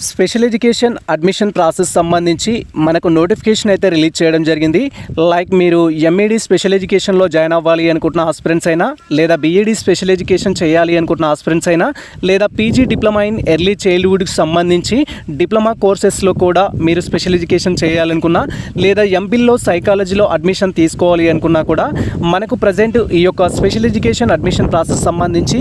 Special education admission process సంబంధించి మనకు notification అయితే రిలీజ్ చేయడం జరిగింది. లైక్ మీరు ఎంఈడి స్పెషల్ ఎడ్యుకేషన్లో జాయిన్ అవ్వాలి అనుకుంటున్న ఆస్పిరెంట్స్ అయినా లేదా బీఈడి స్పెషల్ ఎడ్యుకేషన్ చేయాలి అనుకుంటున్న ఆస్పిరెంట్స్ అయినా లేదా పీజీ డిప్లొమా ఇన్ ఎర్లీ చైల్డ్హుడ్కి సంబంధించి డిప్లొమా కోర్సెస్లో కూడా మీరు స్పెషల్ ఎడ్యుకేషన్ చేయాలనుకున్నా లేదా ఎంపీల్లో సైకాలజీలో అడ్మిషన్ తీసుకోవాలి అనుకున్నా కూడా మనకు ప్రజెంట్ ఈ యొక్క స్పెషల్ ఎడ్యుకేషన్ అడ్మిషన్ ప్రాసెస్ సంబంధించి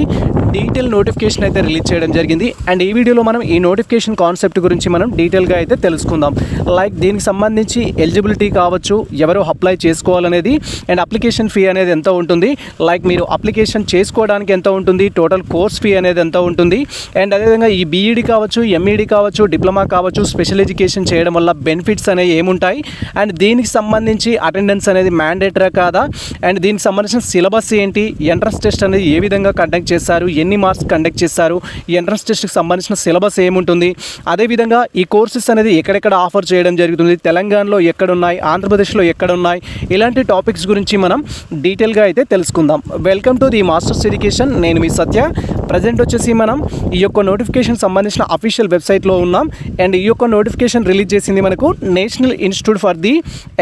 డీటెయిల్ నోటిఫికేషన్ అయితే రిలీజ్ చేయడం జరిగింది. అండ్ ఈ వీడియోలో మనం ఈ నోటిఫికేషన్ కాన్సెప్ట్ గురించి మనం డీటెయిల్గా అయితే తెలుసుకుందాం. లైక్ దీనికి సంబంధించి ఎలిజిబిలిటీ కావచ్చు ఎవరు అప్లై చేసుకోవాలనేది అండ్ అప్లికేషన్ ఫీ అనేది ఎంత ఉంటుంది లైక్ మీరు అప్లికేషన్ చేసుకోవడానికి ఎంత ఉంటుంది టోటల్ కోర్స్ ఫీ అనేది ఎంత ఉంటుంది అండ్ అదేవిధంగా ఈ బీఈడి కావచ్చు ఎంఈడి కావచ్చు డిప్లొమా కావచ్చు స్పెషల్ ఎడ్యుకేషన్ చేయడం వల్ల బెనిఫిట్స్ అనేవి ఏముంటాయి అండ్ దీనికి సంబంధించి అటెండెన్స్ అనేది మ్యాండేటరా కాదా అండ్ దీనికి సంబంధించిన సిలబస్ ఏంటి ఎంట్రన్స్ టెస్ట్ అనేది ఏ విధంగా కండక్ట్ చేస్తారు ఎన్ని మార్క్స్ కండక్ట్ చేస్తారు? ఈ ఎంట్రన్స్ టెస్ట్కి సంబంధించిన సిలబస్ ఏముంటుంది? అదేవిధంగా ఈ కోర్సెస్ అనేది ఎక్కడెక్కడ ఆఫర్ చేయడం జరుగుతుంది? తెలంగాణలో ఎక్కడున్నాయి? ఆంధ్రప్రదేశ్లో ఎక్కడున్నాయి? ఇలాంటి టాపిక్స్ గురించి మనం డీటెయిల్గా అయితే తెలుసుకుందాం. Welcome to the masters education నేను మీ సత్య. ప్రజెంట్ వచ్చేసి మనం ఈ యొక్క నోటిఫికేషన్ సంబంధించిన అఫీషియల్ వెబ్సైట్లో ఉన్నాం. అండ్ ఈ యొక్క నోటిఫికేషన్ రిలీజ్ చేసింది మనకు national institute for the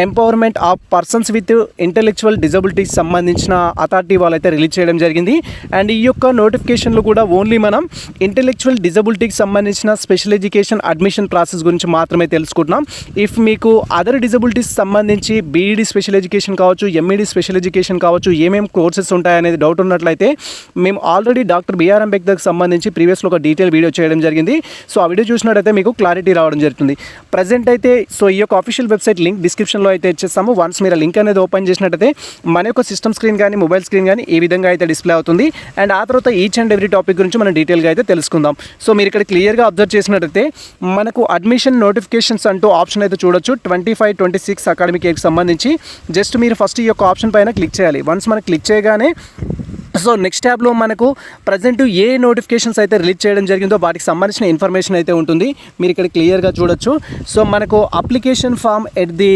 empowerment of persons with intellectual disabilities సంబంధించిన అథారిటీ వాళ్ళైతే రిలీజ్ చేయడం జరిగింది. అండ్ ఈ యొక్క నోటిఫికేషన్లో కూడా ఓన్లీ మనం ఇంటెలెక్చువల్ డిజబిలిటీకి సంబంధించిన స్పెషల్ ఎడ్యుకేషన్ అడ్మిషన్ ప్రాసెస్ గురించి మాత్రమే తెలుసుకుంటున్నాం. ఇఫ్ మీకు అదర్ డిజబిలిటీస్ సంబంధించి బీఈడి స్పెషల్ ఎడ్యుకేషన్ కావచ్చు ఎంఈడి స్పెషల్ ఎడ్యుకేషన్ కావచ్చు ఏమేమి కోర్సెస్ ఉంటాయనేది డౌట్ ఉన్నట్లయితే మేము ఆల్రెడీ డాక్టర్ బిఆర్ అంబేద్కర్కి సంబంధించి ప్రీవియస్లో ఒక డీటెయిల్ వీడియో చేయడం జరిగింది. సో ఆ వీడియో చూసినట్టయితే మీకు క్లారిటీ రావడం జరుగుతుంది. ప్రజెంట్ అయితే సో ఈ యొక్క అఫీషియల్ వెబ్సైట్ లింక్ డిస్క్రిప్షన్లో అయితే ఇచ్చేస్తాము. వన్స్ మీరు లింక్ అనేది ఓపెన్ చేసినట్టయితే మన యొక్క సిస్టమ్ స్క్రీన్ కానీ మొబైల్ స్క్రీన్ కానీ ఈ విధంగా అయితే డిస్ప్లే అవుతుంది. అండ్ ఆ తర్వాత ఈచ్ అండ్ ఎవ్రీ టాపిక్ గురించి మనం డీటెయిల్గా అయితే తెలుసుకుందాం. సో మీరు ఇక్కడ క్లియర్గా అబ్జర్వ్ చేసినట్టయితే మనకు అడ్మిషన్ నోటిఫికేషన్స్ అంటూ ఆప్షన్ అయితే చూడొచ్చు. Twenty five twenty six academic ఇయర్కి సంబంధించి. జస్ట్ మీరు ఫస్ట్ ఈ యొక్క ఆప్షన్ పైన క్లిక్ చేయాలి. వన్స్ మనం క్లిక్ చేయగానే సో నెక్స్ట్ ట్యాబ్లో మనకు ప్రజెంట్ ఏ నోటిఫికేషన్స్ అయితే రిలీజ్ చేయడం జరిగిందో వాటికి సంబంధించిన ఇన్ఫర్మేషన్ అయితే ఉంటుంది. మీరు ఇక్కడ క్లియర్గా చూడొచ్చు. సో మనకు application form at the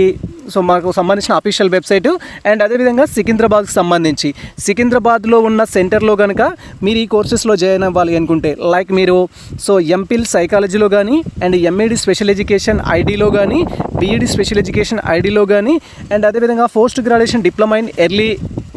so మనకు సంబంధించిన అఫీషియల్ వెబ్సైట్ అండ్ అదేవిధంగా సికింద్రాబాద్కి సంబంధించి. సికింద్రాబాద్లో ఉన్న సెంటర్లో కనుక మీరు ఈ కోర్సెస్లో జాయిన్ అవ్వాలి అనుకుంటే లైక్ మీరు సో ఎంపీల్ సైకాలజీలో కానీ అండ్ ఎంఏడి స్పెషల్ ఎడ్యుకేషన్ ఐడిలో కానీ బీఈడి స్పెషల్ ఎడ్యుకేషన్ ఐడిలో కానీ అండ్ అదేవిధంగా post graduation diploma in early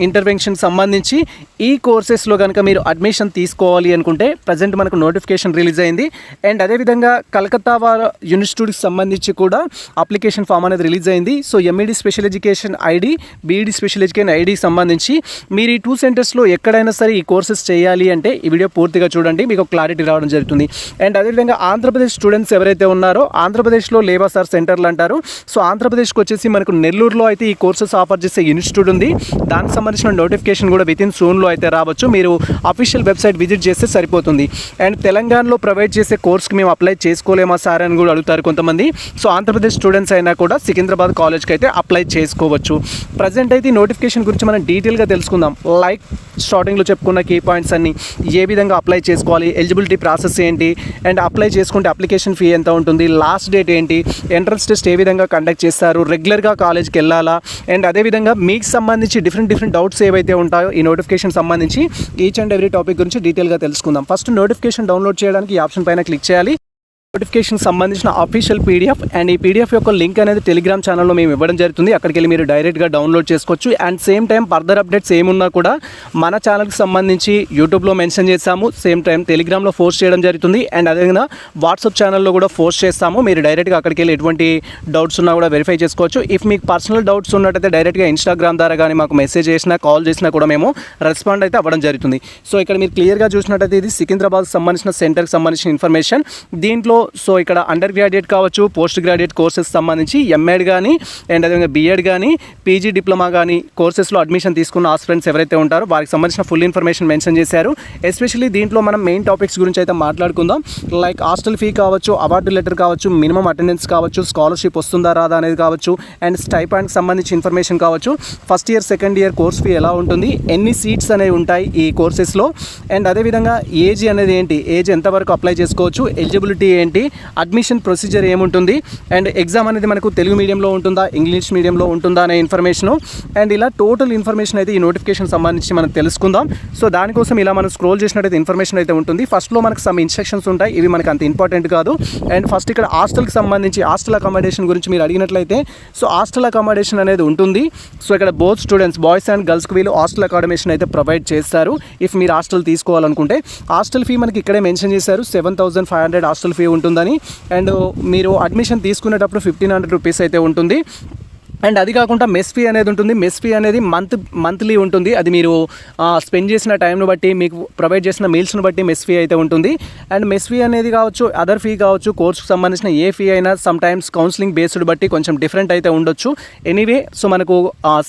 intervention సంబంధించి ఈ కోర్సెస్లో కనుక మీరు అడ్మిషన్ తీసుకోవాలి అనుకుంటే ప్రజెంట్ మనకు నోటిఫికేషన్ రిలీజ్ అయింది. అండ్ అదేవిధంగా కలకత్తా వార యూనివర్సిటీకి సంబంధించి కూడా అప్లికేషన్ ఫామ్ అనేది రిలీజ్ అయింది. So MEd special education ID BEd special education ఐడికి సంబంధించి మీరు ఈ టూ సెంటర్స్లో ఎక్కడైనా సరే ఈ కోర్సెస్ చేయాలి అంటే ఈ వీడియో పూర్తిగా చూడండి. మీకు క్లారిటీ రావడం జరుగుతుంది. అండ్ అదేవిధంగా ఆంధ్రప్రదేశ్ స్టూడెంట్స్ ఎవరైతే ఉన్నారో ఆంధ్రప్రదేశ్లో లేబా సార్ సెంటర్లు అంటారు. సో ఆంధ్రప్రదేశ్కి వచ్చేసి మనకు నెల్లూరులో అయితే ఈ కోర్సెస్ ఆఫర్ చేసే ఇన్స్టిట్యూట్ ఉంది. దానికి సంబంధించిన నోటిఫికేషన్ కూడా విత్ ఇన్ సూన్లో అయితే రావచ్చు. మీరు అఫీషియల్ వెబ్సైట్ విజిట్ చేస్తే సరిపోతుంది. అండ్ తెలంగాణలో ప్రొవైడ్ చేసే కోర్స్కి మేము అప్లై చేసుకోలేమా సార్ అని కూడా అడుగుతారు కొంతమంది. సో ఆంధ్రప్రదేశ్ స్టూడెంట్స్ అయినా కూడా సికింద్రాబాద్ కాలేజ్కి అయితే అప్లై చేసుకోవచ్చు. ప్రజెంట్ అయితే ఈ నోటిఫికేషన్ గురించి మనం డీటెయిల్గా తెలుసుకుందాం. లైక్ స్టార్టింగ్లో చెప్పుకున్న కీ పాయింట్స్ అన్ని. ఏ విధంగా అప్లై చేసుకోవాలి? ఎలిజిబిలిటీ ప్రాసెస్ ఏంటి? అండ్ అప్లై చేసుకుంటే అప్లికేషన్ ఫీ ఎంత ఉంటుంది? లాస్ట్ డేట్ ఏంటి? ఎంట్రన్స్ టెస్ట్ ఏ విధంగా కండక్ట్ చేస్తారు? రెగ్యులర్గా కాలేజ్కి వెళ్ళాలా? అండ్ అదేవిధంగా మీకు సంబంధించి డిఫరెంట్ డిఫరెంట్ డౌట్స్ ఏవైతే ఉంటాయో ఈ నోటిఫికేషన్ సంబంధించి ఈచ్ అండ్ ఎవ్రీ టాపిక్ గురించి డీటెయిల్గా తెలుసుకుందాం. ఫస్ట్ నోటిఫికేషన్ డౌన్లోడ్ చేయడానికి ఈ ఆప్షన్ పైన క్లిక్ చేయాలి. నోటిఫికేషన్ సంబంధించిన అఫీషియల్ పీడిఎఫ్ అండ్ ఈ పీడిఎఫ్ యొక్క లింక్ అనేది టెలిగ్రామ్ ఛానల్లో మేము ఇవ్వడం జరుగుతుంది. అక్కడికి వెళ్ళి మీరు డైరెక్ట్గా డౌన్లోడ్ చేసుకోవచ్చు. And same time further updates ఏమున్నా కూడా మన ఛానల్కి సంబంధించి యూట్యూబ్లో మెన్షన్ చేస్తాము సేమ్ టైం టెలిగ్రామ్లో పోస్ట్ చేయడం జరుగుతుంది. అండ్ అదేవిధంగా వాట్సాప్ ఛానల్లో కూడా పోస్ట్ చేస్తాము. మీరు డైరెక్ట్గా అక్కడికి వెళ్ళి ఎటువంటి డౌట్స్ ఉన్నా కూడా వెరిఫై చేసుకోవచ్చు. ఇఫ్ మీకు పర్సనల్ డౌట్స్ ఉన్నట్టయితే డైరెక్ట్గా ఇన్స్టాగ్రామ్ ద్వారా కానీ మాకు మెసేజ్ చేసినా కాల్ చేసినా కూడా మేము రెస్పాండ్ అయితే అవ్వడం జరుగుతుంది. సో ఇక్కడ మీరు క్లియర్గా చూసినట్టయితే ఇది సికింద్రాబాద్ సంబంధించిన సెంటర్కి సంబంధించిన ఇన్ఫర్మేషన్ దీంట్లో సో ఇక్కడ అండర్ గ్రాడ్యుయేట్ కావచ్చు పోస్ట్ గ్రాడ్యుయేట్ కోర్సెస్ సంబంధించి ఎంఎడ్ కానీ అండ్ అదేవిధంగా బీఎడ్ కానీ పీజీ డిప్లొమా కానీ కోర్సెస్లో అడ్మిషన్ తీసుకున్న ఆస్పిరెంట్స్ ఎవరైతే ఉంటారో వారికి సంబంధించిన ఫుల్ ఇన్ఫర్మేషన్ మెన్షన్ చేశారు. ఎస్పెషల్లీ దీంట్లో మనం మెయిన్ టాపిక్స్ గురించి అయితే మాట్లాడుకుందాం. లైక్ హాస్టల్ ఫీ కావచ్చు అవార్డు లెటర్ కావచ్చు మినిమం అటెండెన్స్ కావచ్చు స్కాలర్షిప్ వస్తుందా రాదా అనేది కావచ్చు అండ్ స్టైపాండ్కి సంబంధించి ఇన్ఫర్మేషన్ కావచ్చు. First year second year course fee ఎలా ఉంటుంది ఎన్ని సీట్స్ అనేవి ఉంటాయి ఈ కోర్సెస్లో అండ్ అదేవిధంగా ఏజ్ అనేది ఏంటి ఏజ్ ఎంతవరకు అప్లై చేసుకోవచ్చు ఎలిజిబిలిటీ ఏంటి ఏంటి? అడ్మిషన్ ప్రొసీజర్ ఏముంటుంది? అండ్ ఎగ్జామ్ అనేది మనకు తెలుగు మీడియంలో ఉంటుందా? ఇంగ్లీష్ మీడియంలో ఉంటుందా అనే ఇన్ఫర్మేషను అండ్ ఇలా టోటల్ ఇన్ఫర్మేషన్ అయితే ఈ నోటిఫికేషన్ సంబంధించి మనం తెలుసుకుందాం. సో దానికోసం ఇలా మనం స్క్రోల్ చేసినట్టయితే ఇన్ఫర్మేషన్ అయితే ఉంటుంది. ఫస్ట్లో మనకు సమ్ ఇన్స్ట్రక్షన్స్ ఉంటాయి. ఇవి మనకు అంత ఇంపార్టెంట్ కాదు. అండ్ ఫస్ట్ ఇక్కడ హాస్టల్కి సంబంధించి హాస్టల్ అకామిడేషన్ గురించి మీరు అడిగినట్లయితే సో హాస్టల్ అకామిడేషన్ అనేది ఉంటుంది. సో ఇక్కడ బోత్ స్టూడెంట్స్ బాయ్స్ అండ్ గర్ల్స్కి వీళ్ళు హాస్టల్ అకామిడేషన్ అయితే ప్రొవైడ్ చేస్తారు. ఇఫ్ మీరు హాస్టల్ తీసుకోవాలనుకుంటే హాస్టల్ ఫీ మనకి ఇక్కడే మెన్షన్ చేశారు. Seven thousand five hundred hostel fee ఉంటుందని. అండ్ మీరు అడ్మిషన్ తీసుకునేటప్పుడు ఫిఫ్టీన్ హండ్రెడ్ రూపీస్ అయితే ఉంటుంది. అండ్ అది కాకుండా మెస్ ఫీ అనేది ఉంటుంది. మెస్ ఫీ అనేది మంత్ మంత్లీ ఉంటుంది. అది మీరు స్పెండ్ చేసిన టైంను బట్టి మీకు ప్రొవైడ్ చేసిన మీల్స్ని బట్టి మెస్ ఫీ అయితే ఉంటుంది. అండ్ మెస్ ఫీ అనేది కావచ్చు అదర్ ఫీ కావచ్చు కోర్సుకు సంబంధించిన ఏ ఫీ అయినా సమ్ టైమ్స్ కౌన్సిలింగ్ బేస్డ్ బట్టి కొంచెం డిఫరెంట్ అయితే ఉండొచ్చు. ఎనీవే సో మనకు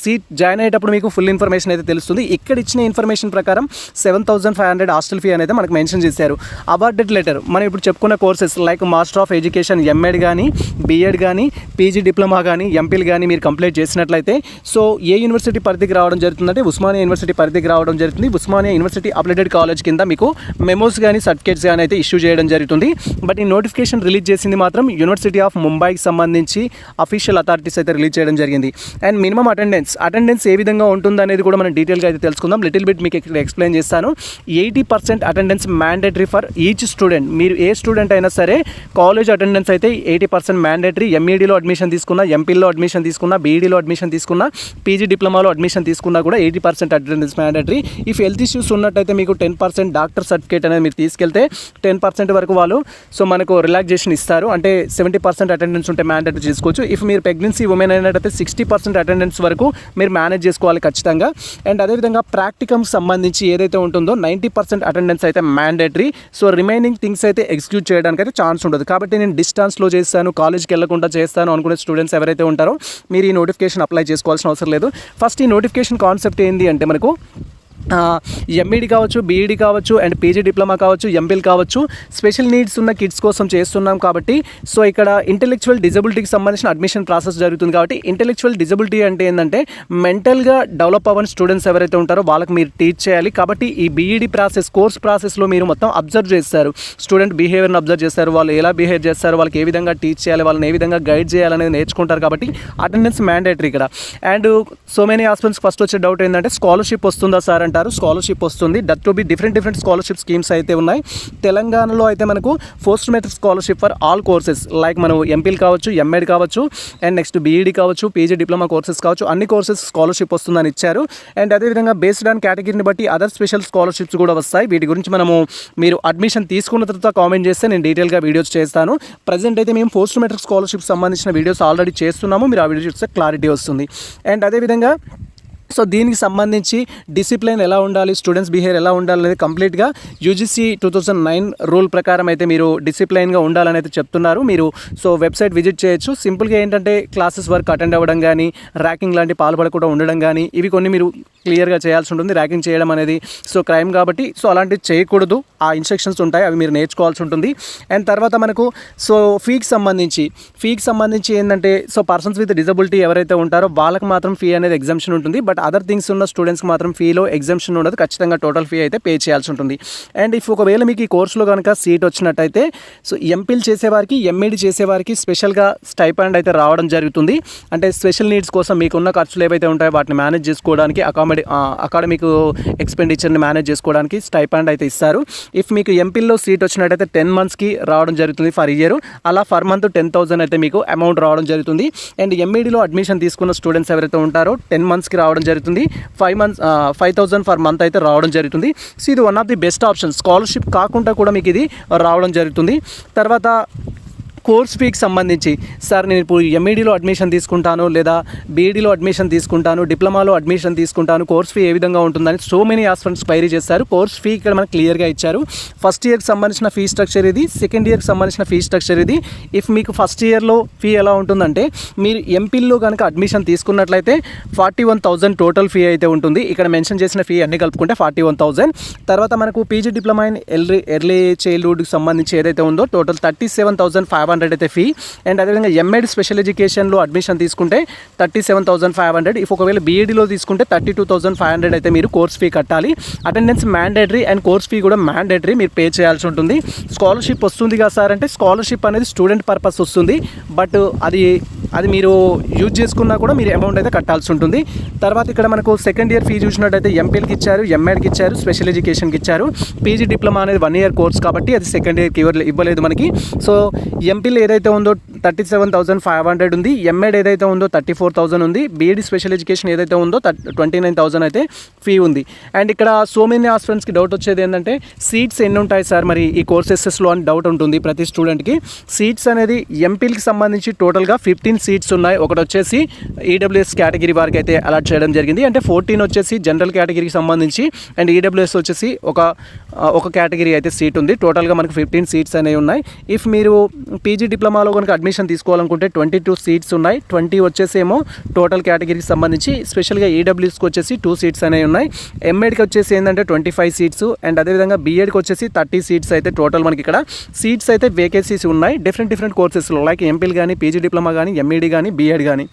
సీట్ జాయిన్ అయ్యేటప్పుడు మీకు ఫుల్ ఇన్ఫర్మేషన్ అయితే తెలుస్తుంది. ఇక్కడ ఇచ్చిన ఇన్ఫర్మేషన్ ప్రకారం seven thousand five hundred hostel fee అనేది మనకు మెన్షన్ చేశారు. అవార్డెడ్ లెటర్ మనం ఇప్పుడు చెప్పుకున్న courses like master of education MEd కానీ బీఎడ్ కానీ పీజీ డిప్లొమా కానీ ఎంపీలు కానీ మీరు కంప్లీట్ చేసినట్లయితే సో ఏ యూనివర్సిటీ పరిధికి రావడం జరుగుతుందంటే ఉస్మానియా యూనివర్సిటీ పరిధికి రావడం జరుగుతుంది. ఉస్మానియా యూనివర్సిటీ అప్లైడెడ్ కాలేజ్ కింద మీకు మెమోస్ కానీ సర్టిఫికేట్స్ కానీ అయితే ఇష్యూ చేయడం జరుగుతుంది. బట్ ఈ నోటిఫికేషన్ రిలీజ్ చేసింది మాత్రం యూనివర్సిటీ ఆఫ్ ముంబైకి సంబంధించి అఫీషియల్ అథారిటీస్ అయితే రిలీజ్ చేయడం జరిగింది. అండ్ మినిమం అటెండెన్స్ అటెండెన్స్ ఏ విధంగా ఉంటుంది అనేది కూడా మనం డీటెయిల్గా అయితే తెలుసుకుందాం. లిటిల్ బిట్ మీకు ఇక్కడ ఎక్స్ప్లెయిన్ చేస్తాను. Eighty percent attendance mandatory for each student. మీరు ఏ స్టూడెంట్ అయినా సరే కాలేజ్ అటెండెన్స్ అయితే ఎయిటీ పర్సెంట్ మ్యాండేటరీ. ఎంఈడీలో అడ్మిషన్ తీసుకున్నా ఎంపీలో అడ్మిషన్ తీసుకున్నా బీఈడీలో అడ్మిషన్ తీసుకున్నా పీజీ డిప్లొమాలో అడ్మిషన్ తీసుకున్నా కూడా eighty percent attendance mandatory if health issues ఉన్నట్టయితే మీకు టెన్ పర్సెంట్ డాక్టర్ సర్టిఫికేట్ అనేది మీరు తీసుకెళ్తే టెన్ పర్సెంట్ వరకు వాళ్ళు సో మనకు రిలాక్సేషన్ ఇస్తారు. అంటే సెవెంటీ పర్సెంట్ అటెండెన్స్ ఉంటే మ్యాండేటరీ చేసుకోవచ్చు. ఇఫ్ మీరు ప్రెగ్నెన్సీ ఉమెన్ అయినట్టయితే సిక్స్టీ పర్సెంట్ అటెండెన్స్ వరకు మీరు మేనేజ్ చేసుకోవాలి ఖచ్చితంగా. అండ్ అదేవిధంగా ప్రాక్టికమ్ సంబంధించి ఏదైతే ఉంటుందో నైంటీ పర్సెంట్ అటెండెన్స్ అయితే మ్యాండేటరీ సో రిమైనింగ్ థింగ్స్ అయితే ఎగ్జిక్యూట్ చేయడానికి అయితే ఛాన్స్ ఉండదు. కాబట్టి నేను డిస్టాన్స్లో చేస్తాను కాలేజ్కి వెళ్ళకుండా చేస్తాను అనుకునే స్టూడెంట్స్ ఎవరైతే ఉంటారో మీరు ఈ నోటిఫికేషన్ అప్లై చేసుకోవాల్సిన అవసరం లేదు. ఫస్ట్ ఈ నోటిఫికేషన్ కాన్సెప్ట్ ఏంటి అంటే మనకు ఎంఈడి కావచ్చు బీఈడి కావచ్చు అండ్ పీజీ డిప్లొమా కావచ్చు ఎంపీల్ కావచ్చు. స్పెషల్ నీడ్స్ ఉన్న కిడ్స్ కోసం చేస్తున్నాం కాబట్టి సో ఇక్కడ ఇంటెలెక్చువల్ డిజబిలిటీకి సంబంధించిన అడ్మిషన్ ప్రాసెస్ జరుగుతుంది కాబట్టి ఇంటెలెక్చువల్ డిజబిలిటీ అంటే ఏంటంటే మెంటల్గా డెవలప్ అవ్వని స్టూడెంట్స్ ఎవరైతే ఉంటారో వాళ్ళకి మీరు టీచ్ చేయాలి. కాబట్టి ఈ బీఈడి ప్రాసెస్ కోర్స్ ప్రాసెస్లో మీరు మొత్తం అబ్జర్వ్ చేస్తారు. స్టూడెంట్ బిహేవియర్ని అబ్జర్వ్ చేస్తారు. వాళ్ళు ఎలా బిహేవ్ చేస్తారు. వాళ్ళకి ఏ విధంగా టీచ్ చేయాలి. వాళ్ళని ఏ విధంగా గైడ్ చేయాలనేది నేర్చుకుంటారు కాబట్టి అటెండెన్స్ మ్యాండేటరీ ఇక్కడ. And so many hospitals first వచ్చే డౌట్ ఏంటంటే స్కాలర్షిప్ వస్తుందా సార్ అంటే అంటారు. స్కాలర్షిప్ వస్తుంది. That to be different different scholarship schemes అయితే ఉన్నాయి. తెలంగాణలో అయితే మనకు post matric scholarship for all courses like మనం ఎంపీలు కావచ్చు ఎంఎడ్ కావచ్చు అండ్ నెక్స్ట్ బీఈడి కావచ్చు పీజీ డిప్లొమా కోర్సెస్ కావచ్చు అన్ని కోర్సెస్ స్కాలర్షిప్ వస్తుందని ఇచ్చారు. అండ్ అదేవిధంగా బేస్డ్ ఆన్ కేటగిరీని బట్టి అదర్ స్పెషల్ స్కాలర్షిప్స్ కూడా వస్తాయి. వీటి గురించి మనము మీరు అడ్మిషన్ తీసుకున్న తర్వాత కామెంట్ చేస్తే నేను డీటెయిల్గా వీడియోస్ చేస్తాను. ప్రజెంట్ అయితే మేము పోస్ట్ మెట్రిక్ స్కాలర్షిప్ సంబంధించిన వీడియోస్ ఆల్రెడీ చేస్తున్నాము. మీరు ఆ వీడియో చూస్తే క్లారిటీ వస్తుంది. అండ్ అదేవిధంగా సో దీనికి సంబంధించి డిసిప్లిన్ ఎలా ఉండాలి స్టూడెంట్స్ బిహేవియర్ ఎలా ఉండాలి అనేది కంప్లీట్గా UGC two thousand nine rule ప్రకారం అయితే మీరు డిసిప్లైన్గా ఉండాలని అయితే చెప్తున్నారు. మీరు సో వెబ్సైట్ విజిట్ చేయొచ్చు. సింపుల్గా ఏంటంటే క్లాసెస్ వర్క్ అటెండ్ అవ్వడం కానీ ర్యాకింగ్ లాంటి పాల్పడకుండా ఉండడం కానీ ఇవి కొన్ని మీరు క్లియర్గా చేయాల్సి ఉంటుంది. ర్యాకింగ్ చేయడం అనేది సో క్రైమ్ కాబట్టి సో అలాంటివి చేయకూడదు. ఆ ఇన్స్ట్రక్షన్స్ ఉంటాయి అవి మీరు నేర్చుకోవాల్సి ఉంటుంది. అండ్ తర్వాత మనకు సో ఫీకి సంబంధించి ఫీకి సంబంధించి ఏంటంటే సో పర్సన్స్ విత్ డిజబిలిటీ ఎవరైతే ఉంటారో వాళ్ళకి మాత్రం ఫీ అనేది ఎగ్జామ్షన్ ఉంటుంది. బట్ అదర్ థింగ్స్ ఉన్న స్టూడెంట్స్కి మాత్రం ఫీలో ఎగ్జామ్షన్ ఉండదు. ఖచ్చితంగా టోటల్ ఫీ అయితే పే చేయాల్సి ఉంటుంది. అండ్ ఇఫ్ ఒకవేళ మీకు ఈ కోర్సులో కనుక సీట్ వచ్చినట్టయితే సో ఎంపీలు చేసేవారికి ఎంఈడి చేసేవారికి స్పెషల్గా స్టైపాండ్ అయితే రావడం జరుగుతుంది. అంటే స్పెషల్ నీడ్స్ కోసం మీకున్న ఖర్చులు ఏవైతే ఉంటాయో వాటిని మేనేజ్ చేసుకోవడానికి అకామిడే అకాడమిక్ ఎక్స్పెండిచర్ని మేనేజ్ చేసుకోవడానికి స్టైపాండ్ అయితే ఇస్తారు. ఇఫ్ మీకు ఎంపీల్లో సీట్ వచ్చినట్టయితే టెన్ మంత్స్కి రావడం జరుగుతుంది ఫర్ ఇయర్. అలా ఫర్ మంత్ టెన్ థౌసండ్ అయితే మీకు అమౌంట్ రావడం జరుగుతుంది. అండ్ ఎంఈడిలో అడ్మిషన్ తీసుకున్న స్టూడెంట్స్ ఎవరైతే ఉంటారో టెన్ మంత్స్కి రావడం జరుగుతుంది. Five months five thousand for month అయితే రావడం జరుగుతుంది. సో ఇది one of the best option scholarship కాకుండా కూడా మీకు ఇది రావడం జరుగుతుంది. తర్వాత కోర్స్ ఫీకి సంబంధించి సార్ నేను ఇప్పుడు ఎంఈడీలో అడ్మిషన్ తీసుకుంటాను లేదా బీఈడీలో అడ్మిషన్ తీసుకుంటాను డిప్లొమాలో అడ్మిషన్ తీసుకుంటాను కోర్స్ ఫీ ఏ విధంగా ఉంటుందని సో మెనీ ఆస్పెంట్స్ క్వైరీ చేస్తారు కోర్స్ ఫీ ఇక్కడ మనకు క్లియర్గా ఇచ్చారు. ఫస్ట్ ఇయర్కి సంబంధించిన ఫీ స్ట్రక్చర్ ఇది సెకండ్ ఇయర్కి సంబంధించిన ఫీ స్ట్రక్చర్ ఇది. ఇఫ్ మీకు ఫస్ట్ ఇయర్లో ఫీ ఎలా ఉంటుందంటే మీరు ఎంపీల్లో కనుక అడ్మిషన్ తీసుకున్నట్లయితే forty one thousand total fee అయితే ఉంటుంది. ఇక్కడ మెన్షన్ చేసిన ఫీ అన్ని కలుపుకుంటే ఫార్టీ వన్ థౌజండ్ తర్వాత మనకు PG diploma in early early చైల్డ్హుడ్కి సంబంధించి ఏదైతే ఉందో total thirty seven thousand five hundred అయితే ఫీ అండ్ అదేవిధంగా ఎంఎడ్ స్పెషల్ ఎడ్యుకేషన్లో అడ్మిషన్ తీసుకుంటే thirty seven thousand five hundred. If ఒకవేళ బీఈడీలో తీసుకుంటే thirty two thousand five hundred అయితే మీరు కోర్స్ ఫీ కట్టాలి. Attendance mandatory and course fee కూడా మ్యాండేటరీ మీరు పే చేయాల్సి ఉంటుంది. స్కాలర్షిప్ వస్తుంది కదా సార్ అంటే స్కాలర్షిప్ అనేది స్టూడెంట్ పర్పస్ వస్తుంది. బట్ అది అది మీరు యూజ్ చేసుకున్నా కూడా మీరు అమౌంట్ అయితే కట్టాల్సి ఉంటుంది. తర్వాత ఇక్కడ మనకు సెకండ్ ఇయర్ ఫీజు చూసినట్టయితే ఎంపీఎల్కి ఇచ్చారు ఎంఎడ్కి ఇచ్చారు స్పెషల్ ఎడ్యుకేషన్కి ఇచ్చారు. పీజీ డిప్లొమా అనేది వన్ ఇయర్ కోర్స్ కాబట్టి అది సెకండ్ ఇయర్కి ఇవ్వలేదు మనకి. సో ఎంపీల్ ఏదైతే ఉందో thirty seven thousand five hundred ఉంది ఎంఎడ్ ఏదైతే ఉందో థర్టీ ఫోర్ థౌసండ్ ఉంది బీఈడి స్పెషల్ ఎడ్యుకేషన్ ఏదైతే ఉందో ట్వంటీ నైన్ థౌసండ్ అయితే ఫీ ఉంది. అండ్ ఇక్కడ సో మెనీ ఆస్పిరెంట్స్కి డౌట్ వచ్చేది ఏంటంటే సీట్స్ ఎన్ని ఉంటాయి సార్ మరి ఈ కోర్సెస్లో అని డౌట్ ఉంటుంది ప్రతి స్టూడెంట్కి సీట్స్ అనేది ఎంపీలకి సంబంధించి టోటల్గా ఫిఫ్టీన్ సీట్స్ ఉన్నాయి. ఒకటి వచ్చేసి ఈడబ్ల్యూఎస్ కేటగిరీ వారికి అయితే అలాట్ చేయడం జరిగింది. అంటే ఫోర్టీన్ వచ్చేసి జనరల్ కేటగిరీకి సంబంధించి అండ్ ఈడబ్ల్యూఎస్ వచ్చేసి ఒక ఒక కేటగిరీ అయితే సీట్ ఉంది. టోటల్గా మనకు ఫిఫ్టీన్ సీట్స్ అనేవి ఉన్నాయి. ఇఫ్ మీరు పీజీ డిప్లొమాలో కనుక అడ్మిషన్ తీసుకోవాలనుకుంటే ట్వంటీ టూ సీట్స్ ఉన్నాయి. ట్వంటీ వచ్చేసి ఏమో టోటల్ కేటగిరీకి సంబంధించి. స్పెషల్గా ఈడబ్ల్యూఎస్కి వచ్చేసి టూ సీట్స్ అనేవి ఉన్నాయి. ఎంఎడ్కి వచ్చేసి ఏంటంటే ట్వంటీ ఫైవ్ సీట్స్ అండ్ అదేవిధంగా బీఎడ్కి వచ్చేసి థర్టీ సీట్స్ అయితే టోటల్ మనకి ఇక్కడ. సీట్స్ అయితే వేకెన్సీస్ ఉన్నాయి. డిఫరెంట్ డిఫరెంట్ కోర్సెస్లో లైక్ ఎంపీలు కానీ పీజీ డిప్లొమా కానీ ఎంఈడి కానీ బీఎడ్ కానీ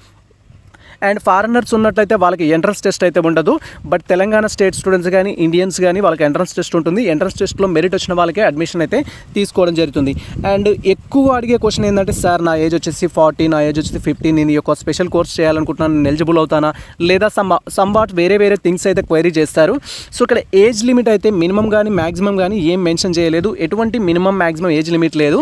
అండ్ ఫారినర్స్ ఉన్నట్లయితే వాళ్ళకి ఎంట్రన్స్ టెస్ట్ అయితే ఉండదు. బట్ తెలంగాణ స్టేట్ స్టూడెంట్స్ కానీ ఇండియన్స్ కానీ వాళ్ళకి ఎంట్రన్స్ టెస్ట్ ఉంటుంది. ఎంట్రన్స్ టెస్ట్లో మెరిట్ వచ్చిన వాళ్ళకే అడ్మిషన్ అయితే తీసుకోవడం జరుగుతుంది. అండ్ ఎక్కువ అడిగే క్వశ్చన్ ఏంటంటే సార్ నా ఏజ్ వచ్చేసి ఫార్టీ నా ఏజ్ వచ్చేసి ఫిఫ్టీన్ నేను ఈ యొక్క స్పెషల్ కోర్స్ చేయాలనుకుంటున్నాను నేను ఎలిజిబుల్ అవుతానా? లేదా సమ్ సమ్వాట్ వేరే వేరే థింగ్స్ అయితే క్వైరీ చేస్తారు. సో ఇక్కడ ఏజ్ లిమిట్ అయితే మినిమం కానీ మ్యాక్సిమం కానీ ఏం మెన్షన్ చేయలేదు. ఎటువంటి మినిమం మ్యాక్సిమం ఏజ్ లిమిట్ లేదు.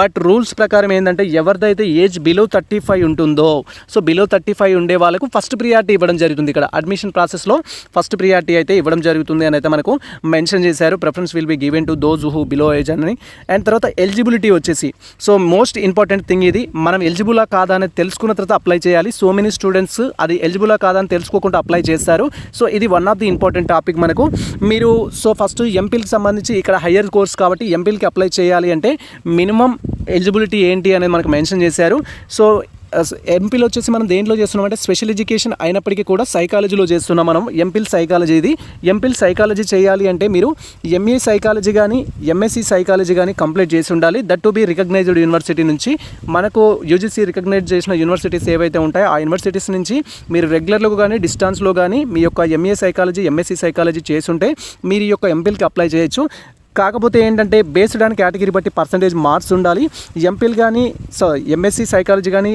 బట్ రూల్స్ ప్రకారం ఏంటంటే ఎవరిదైతే ఏజ్ బిలో థర్టీ ఫైవ్ ఉంటుందో సో బిలో థర్టీ ఫైవ్ ఉండే వాళ్ళకు ఫస్ట్ ప్రియారిటీ ఇవ్వడం జరుగుతుంది. ఇక్కడ అడ్మిషన్ ప్రాసెస్లో ఫస్ట్ ప్రియారిటీ అయితే ఇవ్వడం జరుగుతుంది అని అయితే మనకు మెన్షన్ చేశారు. Preference will be given to those who below age అని. అండ్ తర్వాత ఎలిజిబిలిటీ వచ్చేసి. సో మోస్ట్ ఇంపార్టెంట్ థింగ్ ఇది. మనం ఎలిజిబులా కాదా అనేది తెలుసుకున్న తర్వాత అప్లై చేయాలి. సో మెనీ స్టూడెంట్స్ అది ఎలిజిబులా కాదా అని తెలుసుకోకుండా అప్లై చేస్తారు. సో ఇది one of the important topic మనకు. మీరు సో ఫస్ట్ ఎంపీల్కి సంబంధించి ఇక్కడ హయ్యర్ కోర్స్ కాబట్టి ఎంపీలకి అప్లై చేయాలి అంటే మినిమం ఎలిజిబిలిటీ ఏంటి అనేది మనకు మెన్షన్ చేశారు. సో ఎంపీలో వచ్చేసి మనం దేంట్లో చేస్తున్నాం అంటే స్పెషల్ ఎడ్యుకేషన్ అయినప్పటికీ కూడా సైకాలజీలో చేస్తున్నాం మనం. ఎంపీల్ సైకాలజీ ఇది. ఎంపీల్ సైకాలజీ చేయాలి అంటే మీరు ఎంఏ సైకాలజీ కానీ ఎంఎస్సి సైకాలజీ కానీ కంప్లీట్ చేసి ఉండాలి. That to be recognised university నుంచి. మనకు యూజీసీ రికగ్నైజ్ చేసిన యూనివర్సిటీస్ ఏవైతే ఉంటాయో ఆ యూనివర్సిటీస్ నుంచి మీరు రెగ్యులర్లో కానీ డిస్టాన్స్లో కానీ మీ యొక్క ఎంఏ సైకాలజీ ఎంఎస్సి సైకాలజీ చేసి ఉంటే మీరు ఈ యొక్క ఎంపీల్కి అప్లై చేయొచ్చు. కాకపోతే ఏంటంటే బేస్డ్ ఆన్ కేటగిరీ బట్టి పర్సంటేజ్ మార్క్స్ ఉండాలి. ఎంపీలు కానీ సో ఎంఎస్సి సైకాలజీ కానీ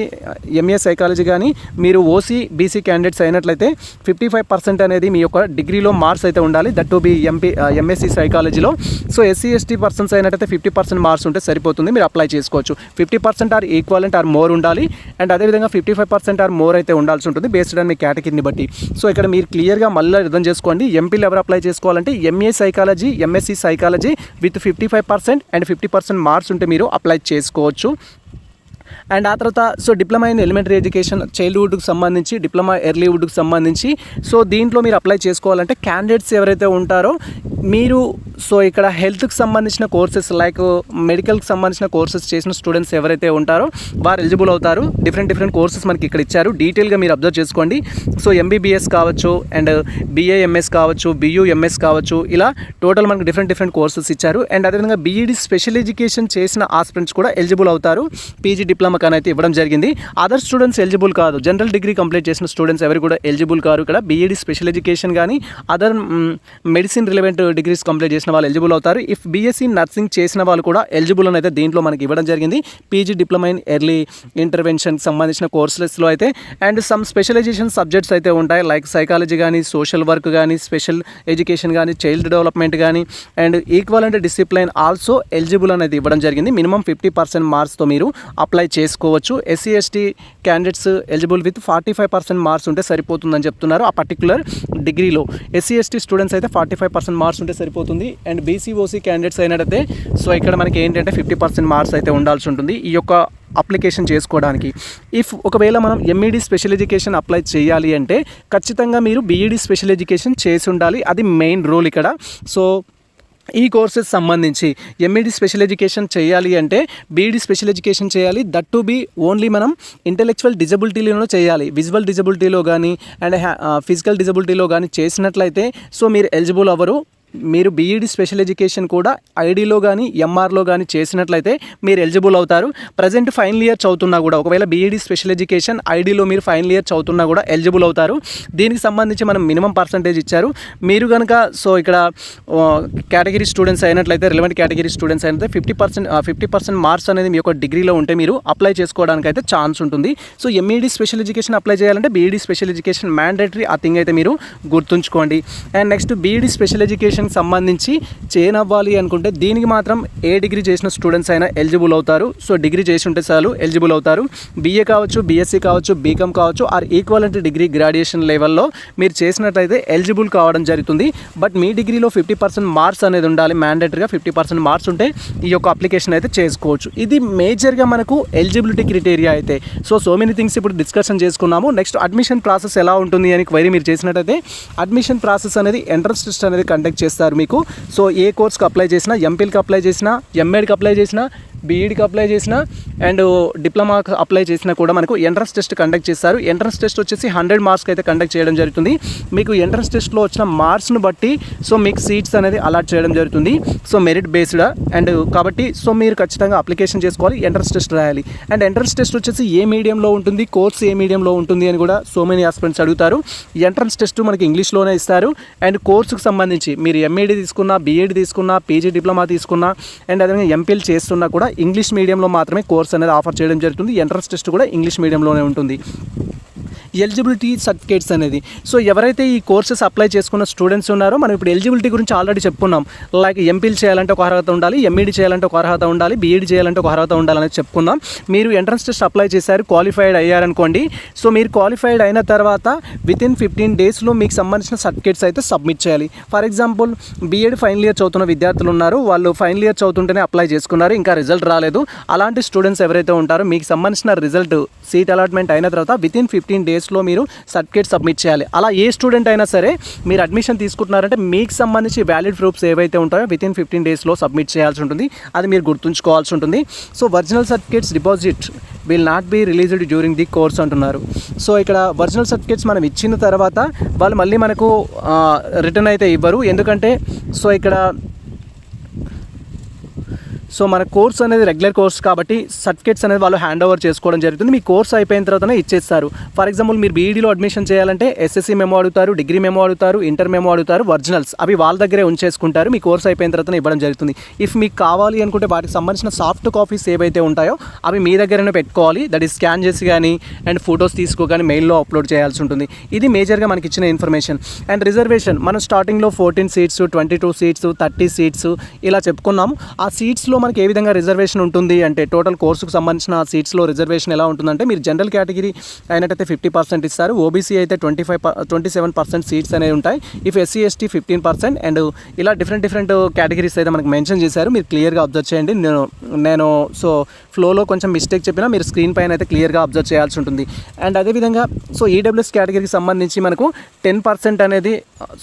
ఎంఏ సైకాలజీ కానీ మీరు ఓసీ బీసీ క్యాండిడేట్స్ అయినట్లయితే ఫిఫ్టీ ఫైవ్ పర్సెంట్ అనేది మీ యొక్క డిగ్రీలో మార్క్స్ అయితే ఉండాలి. That to be MP MSc సైకాలజీలో సో ఎస్సీ ఎస్టీ పర్సన్స్ అయినట్లయితే ఫిఫ్టీ పర్సెంట్ మార్క్స్ ఉంటే సరిపోతుంది. మీరు అప్లై చేసుకోవచ్చు. Fifty percent or equivalent or more ఉండాలి. అండ్ అదేవిధంగా fifty five percent or more అయితే ఉండాల్సి ఉంటుంది బేస్డ్ ఆన్ మీ కేటగిరీని బట్టి. సో ఇక్కడ మీరు క్లియర్గా మళ్ళీ అర్థం చేసుకోండి. ఎంపీలు ఎవరు అప్లై చేసుకోవాలంటే MA psychology MSc psychology with fifty five percent and fifty percent marks ఉంటే మీరు అప్లై చేసుకోవచ్చు. అండ్ ఆ తర్వాత so diploma in elementary education చైల్డ్హుడ్కి సంబంధించి డిప్లొమా ఎర్లీవుడ్కి సంబంధించి. సో దీంట్లో మీరు అప్లై చేసుకోవాలంటే క్యాండిడేట్స్ ఎవరైతే ఉంటారో మీరు సో ఇక్కడ హెల్త్కి సంబంధించిన కోర్సెస్ లైక్ మెడికల్కి సంబంధించిన కోర్సెస్ చేసిన స్టూడెంట్స్ ఎవరైతే ఉంటారో వారు ఎలిజిబుల్ అవుతారు. డిఫరెంట్ డిఫరెంట్ కోర్సెస్ మనకి ఇక్కడ ఇచ్చారు. డీటెయిల్గా మీరు అబ్జర్వ్ చేసుకోండి. సో ఎంబీబీఎస్ కావచ్చు అండ్ బీఏఎంఎస్ కావచ్చు బియూఎంఎస్ కావచ్చు ఇలా టోటల్ మనకి డిఫరెంట్ డిఫరెంట్ కోర్సెస్ ఇచ్చారు. అండ్ అదేవిధంగా బీఈడి స్పెషల్ ఎడ్యుకేషన్ చేసిన ఆస్పిరెంట్స్ కూడా ఎలిజిబుల్ అవుతారు. పీజీ డిప్లొమా కానీ అయితే ఇవ్వడం జరిగింది. అదర్ స్టూడెంట్స్ ఎలిజిబుల్ కాదు. జనరల్ డిగ్రీ కంప్లీట్ చేసిన స్టూడెంట్స్ ఎవరు కూడా ఎలిజిబుల్ కారు. ఇక్కడ బీఈడి స్పెషల్ ఎడ్యుకేషన్ కానీ other medicine relevant degrees complete చేసిన వాళ్ళు ఎలిజిబుల్ అవుతారు. ఇఫ్ బీఎస్సీ నర్సింగ్ చేసిన వాళ్ళు కూడా ఎలిజిబుల్ అని అయితే దీంట్లో మనకి ఇవ్వడం జరిగింది. పీజీ డిప్లొమా ఇన్ ఎర్లీ ఇంటర్వెన్షన్కి సంబంధించిన కోర్సెస్లో అయితే. అండ్ సమ్ స్పెషలైజేషన్ సబ్జెక్ట్స్ అయితే ఉంటాయి. లైక్ సైకాలజీ కానీ సోషల్ వర్క్ కానీ స్పెషల్ ఎడ్యుకేషన్ కానీ చైల్డ్ డెవలప్మెంట్ కానీ and equal and discipline also eligible అనేది ఇవ్వడం జరిగింది. మినిమం ఫిఫ్టీ పర్సెంట్ మార్క్స్తో మీరు అప్లై చేసి వేసుకోవచ్చు SC ST candidates eligible with forty five percent marks ఉంటే సరిపోతుందని చెప్తున్నారు. ఆ పర్టికులర్ డిగ్రీలో ఎస్సీ ఎస్టీ స్టూడెంట్స్ అయితే ఫార్టీ ఫైవ్ పర్సెంట్ మార్క్స్ ఉంటే సరిపోతుంది. అండ్ బీసీఓసీ క్యాండిడేట్స్ అయినట్టయితే సో ఇక్కడ మనకి ఏంటంటే ఫిఫ్టీ పర్సెంట్ మార్క్స్ అయితే ఉండాల్సి ఉంటుంది. ఈ యొక్క అప్లికేషన్ చేసుకోవడానికి. ఇఫ్ ఒకవేళ మనం ఎంఈడి స్పెషల్ ఎడ్యుకేషన్ అప్లై చేయాలి అంటే ఖచ్చితంగా మీరు బీఈడి స్పెషల్ ఎడ్యుకేషన్ చేసి ఉండాలి. అది మెయిన్ రూల్ ఇక్కడ. సో ఈ కోర్సెస్ సంబంధించి ఎంఈడి స్పెషల్ ఎడ్యుకేషన్ చేయాలి అంటే బీఈడి స్పెషల్ ఎడ్యుకేషన్ చేయాలి. దట్ టు బీ ఓన్లీ మనం ఇంటెలెక్చువల్ డిజబిలిటీలో చేయాలి. విజువల్ డిజబిలిటీలో కానీ అండ్ ఫిజికల్ డిజబిలిటీలో కానీ చేసినట్లయితే సో మీరు ఎలిజిబుల్ అవ్వరు. మీరు బీఈడి స్పెషల్ ఎడ్యుకేషన్ కూడా ఐడిలో కానీ ఎంఆర్లో కానీ చేసినట్లయితే మీరు ఎలిజిబుల్ అవుతారు. ప్రజెంట్ ఫైనల్ ఇయర్ చదువుతున్నా కూడా ఒకవేళ బీఈడి స్పెషల్ ఎడ్యుకేషన్ ఐడిలో మీరు ఫైనల్ ఇయర్ చదువుతున్నా కూడా ఎలిజిబుల్ అవుతారు. దీనికి సంబంధించి మనం మినిమం పర్సంటేజ్ ఇచ్చారు. మీరు కనుక సో ఇక్కడ కేటగిరీ స్టూడెంట్స్ అయినట్లయితే రిలవెంట్ కేటగిరీ స్టూడెంట్స్ అయినట్లయితే fifty percent fifty percent marks అనేది మీ యొక్క డిగ్రీలో ఉంటే మీరు అప్లై చేసుకోవడానికి అయితే ఛాన్స్ ఉంటుంది. So MEd special education apply చేయాలంటే బీఈడి స్పెషల్ ఎడ్యుకేషన్ మ్యాండేటరీ ఆ థింగ్ అయితే మీరు గుర్తుంచుకోండి. And next BEd special education ఎడ్యుకేషన్కి సంబంధించి అవ్వాలి అనుకుంటే దీనికి మాత్రం ఏ డిగ్రీ చేసిన స్టూడెంట్స్ అయినా ఎలిజిబుల్ అవుతారు. సో డిగ్రీ చేసి ఉంటే చాలు ఎలిజిబుల్ అవుతారు. బీఏ కావచ్చు బీఎస్సీ కావచ్చు బీకామ్ కావచ్చు ఆర్ ఈక్వలెంట్ డిగ్రీ గ్రాడ్యుయేషన్ లెవెల్లో మీరు చేసినట్లయితే ఎలిజిబుల్ కావడం జరుగుతుంది. బట్ మీ డిగ్రీలో ఫిఫ్టీ పర్సెంట్ మార్క్స్ అనేది ఉండాలి. మ్యాండేటరీగా ఫిఫ్టీ పర్సెంట్ మార్క్స్ ఉంటే ఈ యొక్క అప్లికేషన్ అయితే చేసుకోవచ్చు. ఇది మేజర్గా మనకు ఎలిజిబిలిటీ క్రిటేరియా అయితే. సో సో మెనీ థింగ్స్ ఇప్పుడు డిస్కషన్ చేసుకున్నాము. నెక్స్ట్ అడ్మిషన్ ప్రాసెస్ ఎలా ఉంటుంది అని క్వైరీ మీరు చేసినట్టయితే అడ్మిషన్ ప్రాసెస్ అనేది ఎంట్రన్స్ టెస్ట్ అనేది కండక్ట్ చేస్తారు మీకు. సో ఏ కోర్స్కి అప్లై చేసినా ఎంపీల్కి అప్లై చేసినా ఎంఏడ్కి అప్లై చేసినా బీఈడికి అప్లై చేసిన అండ్ డిప్లొమాకి అప్లై చేసినా కూడా మనకు ఎంట్రన్స్ టెస్ట్ కండక్ట్ చేస్తారు. ఎంట్రన్స్ టెస్ట్ వచ్చేసి హండ్రెడ్ మార్క్స్కి అయితే కండక్ట్ చేయడం జరుగుతుంది. మీకు ఎంట్రన్స్ టెస్ట్లో వచ్చిన మార్క్స్ను బట్టి సో మీకు సీట్స్ అనేది అలాట్ చేయడం జరుగుతుంది. సో మెరిట్ బేస్డ్ అండ్ కాబట్టి సో మీరు ఖచ్చితంగా అప్లికేషన్ చేసుకోవాలి ఎంట్రన్స్ టెస్ట్ రాయాలి. అండ్ ఎంట్రన్స్ టెస్ట్ వచ్చేసి ఏ మీడియంలో ఉంటుంది కోర్స్ ఏ మీడియంలో ఉంటుంది అని కూడా సో మెనీ ఆస్పెంట్స్ అడుగుతారు. ఎంట్రన్స్ టెస్ట్ మనకి ఇంగ్లీష్లోనే ఇస్తారు. అండ్ కోర్సుకు సంబంధించి మీరు ఎంఏడి తీసుకున్నా బీఎడ్ తీసుకున్నా పీజీ డిప్లొమా తీసుకున్నా అండ్ అదేవిధంగా ఎంపీల్ చేస్తున్నా కూడా ఇంగ్లీష్ మీడియంలో మాత్రమే కోర్స్ అనేది ఆఫర్ చేయడం జరుగుతుంది. ఎంట్రన్స్ టెస్ట్ కూడా ఇంగ్లీష్ మీడియంలోనే ఉంటుంది. ఎలిజిబిలిటీ సర్టిఫికేట్స్ అనేది. సో ఎవరైతే ఈ కోర్సెస్ అప్లై చేసుకున్న స్టూడెంట్స్ ఉన్నారో మనం ఇప్పుడు ఎలిజిబిలిటీ గురించి ఆల్రెడీ చెప్పుకున్నాం. లైక్ ఎంపీల్ చేయాలంటే ఒక అర్హత ఉండాలి ఎంఈడి చేయాలంటే ఒక అర్హత ఉండాలి బీఈడి చేయాలంటే ఒక అర్హత ఉండాలని చెప్పుకుందాం. మీరు ఎంట్రన్స్ టెస్ట్ అప్లై చేశారు క్వాలిఫైడ్ అయ్యారనుకోండి. సో మీరు క్వాలిఫైడ్ అయిన తర్వాత విత్ ఇన్ ఫిఫ్టీన్ డేస్లో మీకు సంబంధించిన సర్టిఫికేట్స్ అయితే సబ్మిట్ చేయాలి. For example BEd final year చదువుతున్న విద్యార్థులు ఉన్నారు వాళ్ళు ఫైనల్ ఇయర్ చదువుతుంటేనే అప్లై చేసుకున్నారు ఇంకా రిజల్ట్ రాలేదు. అలాంటి స్టూడెంట్స్ ఎవరైతే ఉంటారో మీకు సంబంధించిన రిజల్ట్ సీట్ అలాట్మెంట్ అయిన తర్వాత విత్ ఇన్ ఫిఫ్టీన్ డేస్లో మీరు సర్టిఫికేట్ సబ్మిట్ చేయాలి. అలా ఏ స్టూడెంట్ అయినా సరే మీరు అడ్మిషన్ తీసుకుంటున్నారంటే మీకు సంబంధించి వ్యాలిడ్ ప్రూఫ్స్ ఏవైతే ఉంటాయో విత్ ఇన్ ఫిఫ్టీన్ డేస్లో సబ్మిట్ చేయాల్సి ఉంటుంది. అది మీరు గుర్తుంచుకోవాల్సి ఉంటుంది. So original certificates deposit will not be released during the course అంటున్నారు. సో ఇక్కడ ఒరిజినల్ సర్టిఫికేట్స్ మనం ఇచ్చిన తర్వాత వాళ్ళు మళ్ళీ మనకు రిటర్న్ అయితే ఇవ్వరు. ఎందుకంటే సో ఇక్కడ సో మన కోర్స్ అనేది రెగ్యులర్ కోర్స్ కాబట్టి సర్టిఫికేట్స్ అనేది వాళ్ళు హ్యాండ్ ఓవర్ చేసుకోవడం జరుగుతుంది. మీ కోర్స్ అయిపోయిన తర్వాతనే ఇచ్చేస్తారు. ఫర్ ఎగ్జాంపుల్ మీరు బీఈడీలో అడ్మిషన్ చేయాలంటే ఎస్ఎస్సీ మెమో అడుగుతారు డిగ్రీ మెమో అడుగుతారు ఇంటర్ మెమో అడుగుతారు ఒరిజినల్స్ అవి వాళ్ళ దగ్గరే ఉంచేసుకుంటారు. మీ కోర్స్ అయిపోయిన తర్వాత ఇవ్వడం జరుగుతుంది. ఇఫ్ మీకు కావాలి అనుకుంటే వాటికి సంబంధించిన సాఫ్ట్ కాపీస్ ఏవైతే ఉంటాయో అవి మీ దగ్గరనే పెట్టుకోవాలి. దట్ ఈస్ స్కాన్ చేసి కానీ అండ్ ఫొటోస్ తీసుకో కానీ మెయిల్లో అప్లోడ్ చేయాల్సి ఉంటుంది. ఇది మేజర్గా మనకి ఇచ్చిన ఇన్ఫర్మేషన్ అండ్ రిజర్వేషన్ మనం స్టార్టింగ్లో fourteen seats twenty two seats thirty seats ఇలా చెప్పుకున్నాము. ఆ సీట్స్లో మనకి ఏ విధంగా రిజర్వేషన్ ఉంటుంది? అంటే టోటల్ కోర్సుకు సంబంధించిన సీట్స్లో రిజర్వేషన్ ఎలా ఉంటుందంటే మీరు జనరల్ కేటగిరీ అయినట్టయితే ఫిఫ్టీ పర్సెంట్ ఇస్తారు. ఓబీసీ అయితే twenty five twenty seven percent seats అనేవి ఉంటాయి. If SC ST fifteen percent and ఇలా డిఫరెంట్ డిఫరెంట్ కేటగిరీస్ అయితే మనకు మెన్షన్ చేశారు. మీరు క్లియర్గా అబ్జర్వ్ చేయండి. నేను నేను సో ఫ్లోలో కొంచెం మిస్టేక్ చెప్పినా మీరు స్క్రీన్ పైన అయితే క్లియర్గా అబ్జర్వ్ చేయాల్సి ఉంటుంది. అండ్ అదేవిధంగా సో ఈడబ్ల్యూఎస్ కేటగిరీకి సంబంధించి మనకు టెన్ పర్సెంట్ అనేది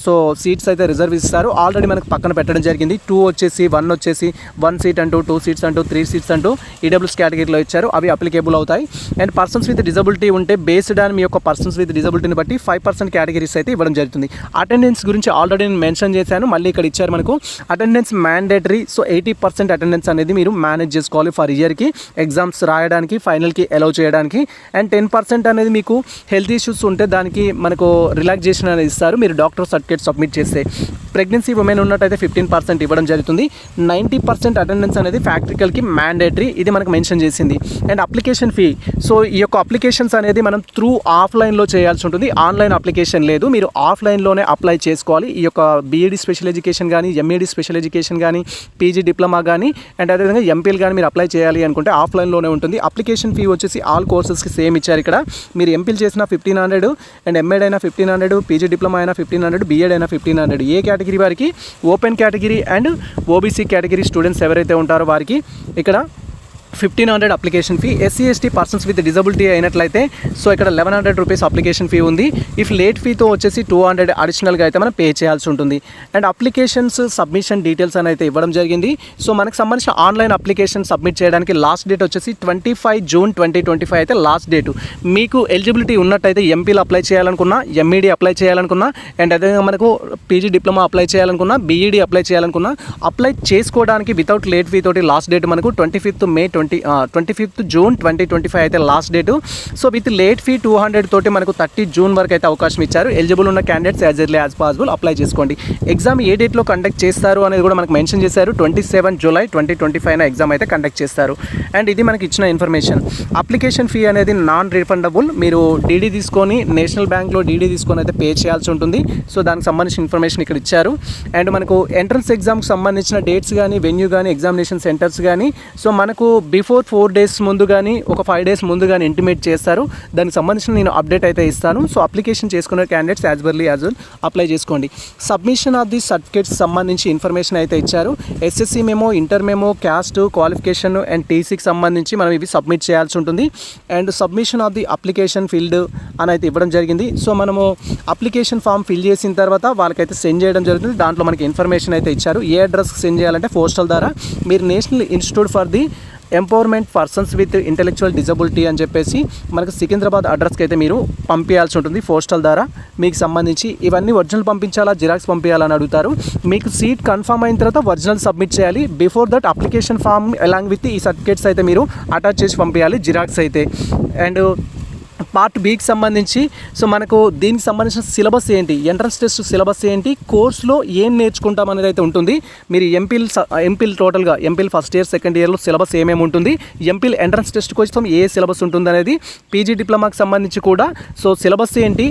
సో సీట్స్ అయితే రిజర్వ్ ఇస్తారు. ఆల్రెడీ మనకు పక్కన పెట్టడం జరిగింది. టూ వచ్చేసి వన్ వచ్చేసి వన్ సీట్ అంటూ టూ సీట్స్ అంటూ త్రీ సీట్స్ అంటూ ఈడబ్ల్యూస్ కేటగిరీలో ఇచ్చారు. అవి అప్లికేబుల్ అవుతాయి. అండ్ పర్సన్స్ విత్ డిజబిలిటీ ఉంటే బేస్డ్ ఆన్ మీ యొక్క పర్సన్స్ విత్ డిజబిలిటీని బట్టి ఫైవ్ పర్సెంట్ కేటగిరీస్ అయితే ఇవ్వడం జరుగుతుంది. అటెండెన్స్ గురించి ఆల్రెడీ నేను మెన్షన్ చేశాను. మళ్ళీ ఇక్కడ ఇచ్చారు మనకు attendance mandatory so eighty percent attendance అనేది మీరు మేనేజ్ చేసుకోవాలి ఫర్ ఇయర్కి ఎగ్జామ్స్ రాయడానికి ఫైనల్కి అలౌ చేయడానికి. అండ్ టెన్ పర్సెంట్ అనేది మీకు హెల్త్ ఇష్యూస్ ఉంటే దానికి మనకు రిలాక్సేషన్ అనేది ఇస్తారు. మీరు డాక్టర్ సర్టిఫికేట్ సబ్మిట్ చేస్తే. ప్రెగ్నెన్సీ ఉమెన్ ఉన్నట్టయితే ఫిఫ్టీన్ పర్సెంట్ ఇవ్వడం జరుగుతుంది. నైంటీ పర్సెంట్ అటెండెన్స్ అనేది ఫ్యాక్ట్రికల్కి మ్యాండేటరీ ఇది మనకు మెన్షన్ చేసింది. And application fee. సో ఈ యొక్క అప్లికేషన్స్ అనేది మనం త్రూ ఆఫ్లైన్లో చేయాల్సి ఉంటుంది. ఆన్లైన్ అప్లికేషన్ లేదు. మీరు ఆఫ్లైన్లోనే అప్లై చేసుకోవాలి. ఈ యొక్క బీఈడి స్పెషల్ ఎడ్యుకేషన్ కానీ ఎంఈడి స్పెషల్ ఎడ్యుకేషన్ కానీ పీజీ డిప్లొమా కానీ అండ్ అదేవిధంగా ఎంపీలు కానీ మీరు అప్లై చేయాలి అనుకుంటే ఆఫ్లైన్లోనే ఉంటుంది. అప్లికేషన్ ఫీ వచ్చేసి ఆల్ కోర్సెస్కి సేమ్ ఇచ్చారు ఇక్కడ. మీరు ఎంపీల్ చేసిన ఫిఫ్టీన్ హండ్రెడ్ అండ్ ఎంఏడ్ అయినా ఫిఫ్టీన్ హండ్రెడ్ పీజీ డిప్లొమా అయినా ఫిఫ్టీన్ హండ్రెడ్ బీఎడ్ అయినా ఫిఫ్టీన్ హండ్రెడ్. ఏ కేటగిరీ వారికి? Open category and OBC category students ఎవరైతే ఉంటారు వారికి. ఇక్కడ fifteen hundred application fee. SC ST persons with disability అయినట్లయితే సో ఇక్కడ eleven hundred rupees application fee ఉంది. ఇఫ్ లేట్ ఫీతో వచ్చేసి టూ హండ్రెడ్ అడిషనల్గా అయితే మనం పే చేయాల్సి ఉంటుంది. అండ్ అప్లికేషన్స్ సబ్మిషన్ డీటెయిల్స్ అని అయితే ఇవ్వడం జరిగింది. సో మనకు సంబంధించిన ఆన్లైన్ అప్లికేషన్ సబ్మిట్ చేయడానికి లాస్ట్ డేట్ వచ్చేసి twenty five June twenty twenty five అయితే లాస్ట్ డేట్ మీకు ఎలిజిబిలిటీ ఉన్నట్టయితే ఎంపీలు అప్లై చేయాలనుకున్నా ఎంఈడి అప్లై చేయాలనుకున్నా అండ్ అదేవిధంగా మనకు పీజీ డిప్లొమా అప్లై చేయాలనుకున్నా బీఈడి అప్లై చేయాలనుకున్నా అప్లై చేసుకోవడానికి వితౌట్ లేట్ ఫీ తోటి లాస్ట్ డేట్ మనకు twenty fifth May twenty twenty twenty fifth June twenty twenty five అయితే last date so with late fee two hundred తోటి మనకు థర్టీ జూన్ వరకు అయితే అవకాశం ఇచ్చారు. ఎలిజిబుల్ ఉన్న candidates as early as possible apply చేసుకోండి. ఎగ్జామ్ ఏ డేట్లో కండక్ట్ చేస్తారు అనేది కూడా మనకు మెన్షన్ చేశారు. Twenty seven July twenty twenty five exam అయితే కండక్ట్ చేస్తారు. అండ్ ఇది మనకి ఇచ్చిన ఇన్ఫర్మేషన్ అప్లికేషన్ ఫీ అనేది నాన్ రిఫండబుల్ మీరు డీడీ తీసుకొని నేషనల్ బ్యాంక్లో డీడీ తీసుకొని అయితే పే చేయాల్సి ఉంటుంది. సో దానికి సంబంధించిన ఇన్ఫర్మేషన్ ఇక్కడ ఇచ్చారు. అండ్ మనకు ఎంట్రన్స్ ఎగ్జామ్కి సంబంధించిన డేట్స్ కానీ వెన్యూ కానీ ఎగ్జామినేషన్ సెంటర్స్ కానీ సో మనకు బిఫోర్ ఫోర్ డేస్ ముందు కానీ ఒక ఫైవ్ డేస్ ముందు కానీ ఇంటిమేట్ చేస్తారు. దానికి సంబంధించిన నేను అప్డేట్ అయితే ఇస్తాను. సో అప్లికేషన్ చేసుకునే candidates as early as well apply చేసుకోండి. సబ్మిషన్ ఆఫ్ ది సర్టిఫికేట్స్ సంబంధించి ఇన్ఫర్మేషన్ అయితే ఇచ్చారు. SSC memo inter memo caste qualification and టీసీకి సంబంధించి మనం ఇవి సబ్మిట్ చేయాల్సి ఉంటుంది. And submission of the application field అని అయితే ఇవ్వడం జరిగింది. సో మనము అప్లికేషన్ ఫామ్ ఫిల్ చేసిన తర్వాత వాళ్ళకైతే సెండ్ చేయడం జరుగుతుంది. దాంట్లో మనకి ఇన్ఫర్మేషన్ అయితే ఇచ్చారు. ఏ అడ్రస్కి సెండ్ చేయాలంటే పోస్టల్ ద్వారా. మీరు national institute for the empowerment persons with intellectual disability అని చెప్పేసి మనకు సికింద్రాబాద్ అడ్రస్కి అయితే మీరు పంపించాల్సి ఉంటుంది పోస్టల్ ద్వారా. మీకు సంబంధించి ఇవన్నీ ఒరిజినల్ పంపించాలా జిరాక్స్ పంపించాలని అడుగుతారు. మీకు సీట్ కన్ఫర్మ్ అయిన తర్వాత ఒరిజినల్ సబ్మిట్ చేయాలి. Before that application form along with ఈ సర్టిఫికేట్స్ అయితే మీరు అటాచ్ చేసి పంపించాలి జిరాక్స్ అయితే. అండ్ పార్ట్ బీకి సంబంధించి సో మనకు దీనికి సంబంధించిన సిలబస్ ఏంటి? ఎంట్రన్స్ టెస్ట్ సిలబస్ ఏంటి? కోర్సులో ఏం నేర్చుకుంటాం అనేది అయితే ఉంటుంది. మీరు ఎంపీల్ ఎంపీల్ టోటల్గా ఎంపీల్ ఫస్ట్ ఇయర్ సెకండ్ ఇయర్లో సిలబస్ ఏమేమి ఉంటుంది? ఎంపీల్ ఎంట్రన్స్ టెస్ట్ కోసం ఏ సిలబస్ ఉంటుంది అనేది పీజీ డిప్లొమాకి సంబంధించి కూడా సో సిలబస్ ఏంటి?